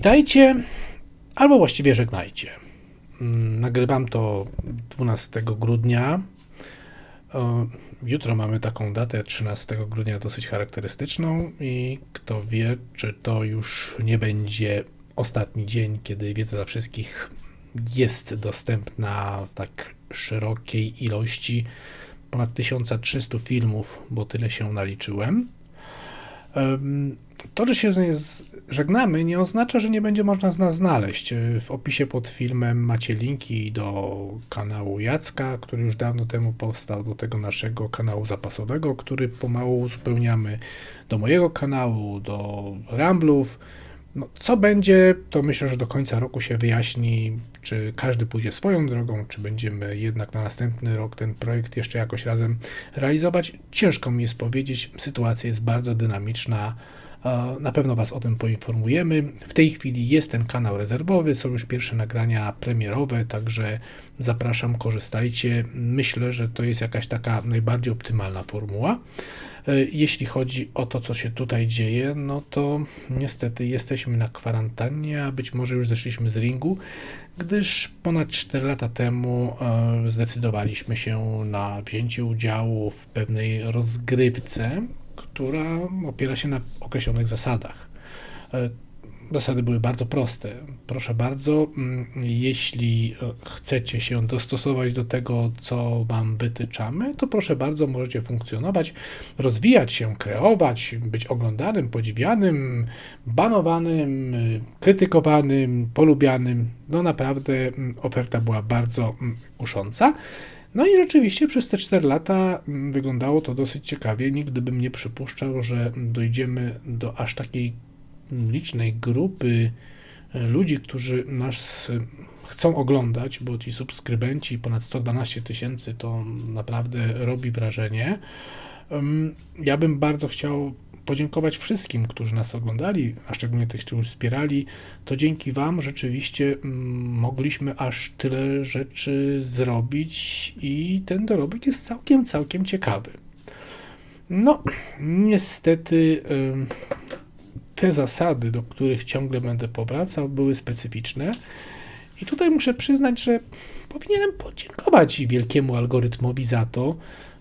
Witajcie, albo właściwie żegnajcie. Mm, Nagrywam to 12 grudnia. Jutro mamy taką datę, 13 grudnia, dosyć charakterystyczną, i kto wie, czy to już nie będzie ostatni dzień, kiedy wiedza dla wszystkich jest dostępna w tak szerokiej ilości ponad 1300 filmów, bo tyle się naliczyłem. Em, To, że się z- żegnamy, nie oznacza, że nie będzie można z nas znaleźć. E, W opisie pod filmem macie linki do kanału Jacka, który już dawno temu powstał, do tego naszego kanału zapasowego, który pomału uzupełniamy, do mojego kanału, do Ramblów. No, co będzie, to myślę, że do końca roku się wyjaśni, czy każdy pójdzie swoją drogą, czy będziemy jednak na następny rok ten projekt jeszcze jakoś razem realizować. Ciężko mi jest powiedzieć, sytuacja jest bardzo dynamiczna. Na pewno Was o tym poinformujemy. W tej chwili jest ten kanał rezerwowy, są już pierwsze nagrania premierowe, także zapraszam, korzystajcie. Myślę, że to jest jakaś taka najbardziej optymalna formuła. E, Jeśli chodzi o to, co się tutaj dzieje, no to niestety jesteśmy na kwarantannie, a być może już zeszliśmy z ringu, gdyż ponad 4 lata temu e, zdecydowaliśmy się na wzięcie udziału w pewnej rozgrywce, która opiera się na określonych zasadach. E, Zasady były bardzo proste. Proszę bardzo, mm, jeśli e, chcecie się dostosować do tego, co Wam wytyczamy, to proszę bardzo, możecie funkcjonować, rozwijać się, kreować, być oglądanym, podziwianym, banowanym, y, krytykowanym, polubianym. No naprawdę mm, oferta była bardzo mm, kusząca. No i rzeczywiście przez te 4 lata mm, wyglądało to dosyć ciekawie. Nigdy bym nie przypuszczał, że dojdziemy do aż takiej licznej grupy e, ludzi, którzy nas e, chcą oglądać, bo ci subskrybenci ponad 112 tysięcy to naprawdę robi wrażenie. Ja bym bardzo chciał podziękować wszystkim, którzy nas oglądali, a szczególnie tych, którzy wspierali. To dzięki Wam rzeczywiście mm, mogliśmy aż tyle rzeczy zrobić i ten dorobek jest całkiem, całkiem ciekawy. No, niestety te zasady, do których ciągle będę powracał, były specyficzne. I tutaj muszę przyznać, że powinienem podziękować wielkiemu algorytmowi za to,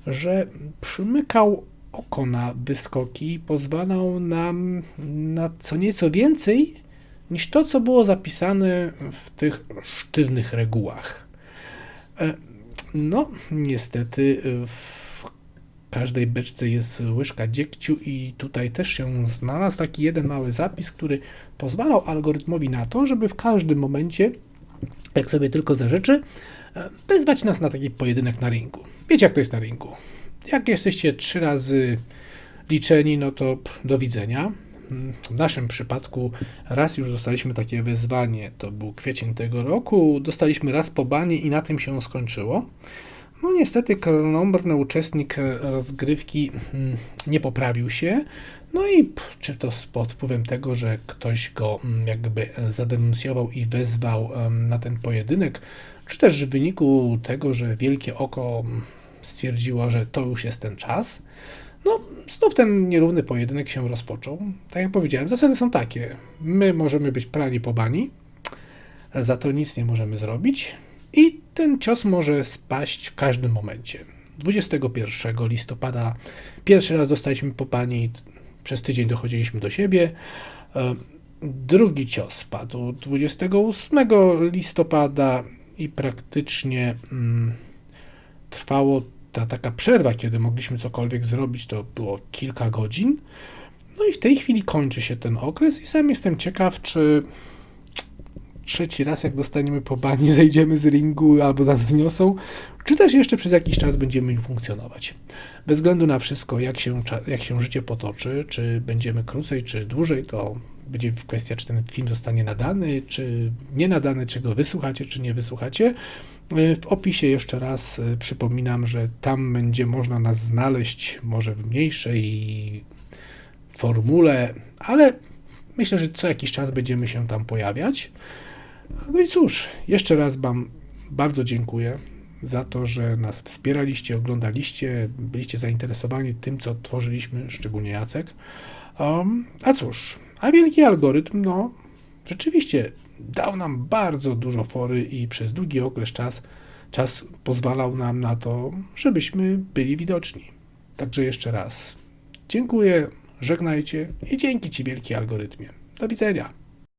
że przymykał oko na wyskoki pozwalał nam na co nieco więcej niż to, co było zapisane w tych sztywnych regułach. E, No, niestety w każdej beczce jest łyżka dziegciu i tutaj też się znalazł taki jeden mały zapis, który pozwalał algorytmowi na to, żeby w każdym momencie, jak sobie tylko zażyczy, e, wezwać nas na taki pojedynek na ringu. Wiecie, jak to jest na ringu. Jak jesteście trzy razy liczeni, no to do widzenia. Mm, W naszym przypadku raz już dostaliśmy takie wezwanie, to był kwiecień tego roku, dostaliśmy raz po bani i na tym się skończyło. No niestety kromorny uczestnik rozgrywki mm, nie poprawił się, no i czy to pod wpływem tego, że ktoś go mm, jakby zadenuncjował i wezwał na ten pojedynek, czy też w wyniku tego, że Wielkie Oko stwierdziło, że to już jest ten czas, no znów ten nierówny pojedynek się rozpoczął. Tak jak powiedziałem, zasady są takie. My możemy być prani po bani, za to nic nie możemy zrobić i ten cios może spaść w każdym momencie. 21 listopada pierwszy raz dostaliśmy po pani, przez tydzień dochodziliśmy do siebie. E, Drugi cios spadł 28 listopada i praktycznie mm, trwało ta taka przerwa, kiedy mogliśmy cokolwiek zrobić, to było kilka godzin. No i w tej chwili kończy się ten okres i sam jestem ciekaw, czy trzeci raz, jak dostaniemy po bani, zejdziemy z ringu albo nas zniosą, czy też jeszcze przez jakiś czas będziemy funkcjonować. Bez względu na wszystko, jak się, jak się życie potoczy, czy będziemy krócej, czy dłużej, to będzie kwestia, czy ten film zostanie nadany, czy nie nadany, czy go wysłuchacie, czy nie wysłuchacie. W opisie jeszcze raz y, przypominam, że tam będzie można nas znaleźć, może w mniejszej formule, ale myślę, że co jakiś czas będziemy się tam pojawiać. No i cóż, jeszcze raz Wam bardzo dziękuję za to, że nas wspieraliście, oglądaliście, byliście zainteresowani tym, co tworzyliśmy, szczególnie Jacek. Um, a cóż, a wielki algorytm, no, rzeczywiście dał nam bardzo dużo fory i przez długi okres czas, czas pozwalał nam na to, żebyśmy byli widoczni. Także jeszcze raz dziękuję, żegnajcie i dzięki Ci wielki algorytmie. Do widzenia.